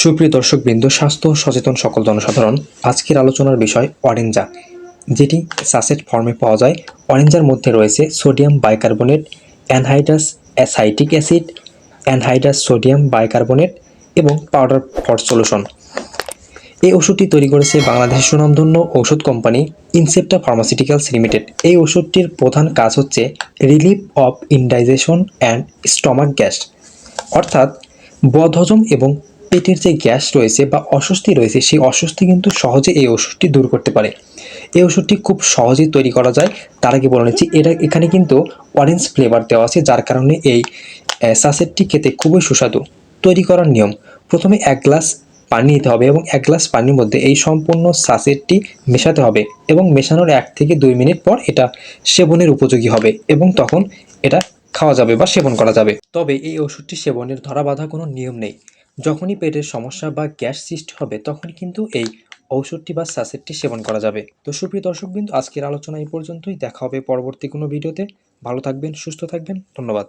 সুপ্রিয় দর্শকবৃন্দ, স্বাস্থ্য সচেতন সকল জনসাধারণ, আজকের আলোচনার বিষয় অরেঞ্জা, যেটি সাসেট ফর্মে পাওয়া যায়। অরেঞ্জার মধ্যে রয়েছে sodium bicarbonate anhydrous acetic acid anhydrous sodium bicarbonate এবং পাউডার ফর সলিউশন। এই ওষুধটি তৈরি করেছে বাংলাদেশের সুনামধন্য ঔষধ কোম্পানি ইনসেপ্টা ফার্মাসিউটিক্যালস লিমিটেড। এই ওষুধটির প্রধান কাজ হচ্ছে relief of indigestion and stomach gas, অর্থাৎ বদহজম এবং পেটের যে গ্যাস রয়েছে বা অস্বস্তি রয়েছে, সেই অস্বস্তি কিন্তু সহজে এই ওষুধটি দূর করতে পারে। এই ওষুধটি খুব সহজেই তৈরি করা যায়। তার আগে বলে নিচ্ছি এটা এখানে কিন্তু অরেঞ্জ ফ্লেভার দেওয়া আছে, যার কারণে এই সাসেটটি খেতে খুবই সুস্বাদু। তৈরি করার নিয়ম, প্রথমে এক গ্লাস পানি নিতে হবে এবং এক গ্লাস পানির মধ্যে এই সম্পূর্ণ সাসেটটি মেশাতে হবে এবং মেশানোর এক থেকে দুই মিনিট পর এটা সেবনের উপযোগী হবে এবং তখন এটা খাওয়া যাবে বা সেবন করা যাবে। তবে এই ওষুধটি সেবনের ধরা বাঁধা কোনো নিয়ম নেই। যখনই পেটের সমস্যা বা গ্যাস সৃষ্টি হবে তখনই কিন্তু এই ঔষধটি বা সাসেটটি সেবন করা যাবে। তো সুপ্রিয় দর্শকবৃন্দ, আজকের আলোচনা এই পর্যন্তই। দেখা হবে পরবর্তী কোনো ভিডিওতে। ভালো থাকবেন, সুস্থ থাকবেন। ধন্যবাদ।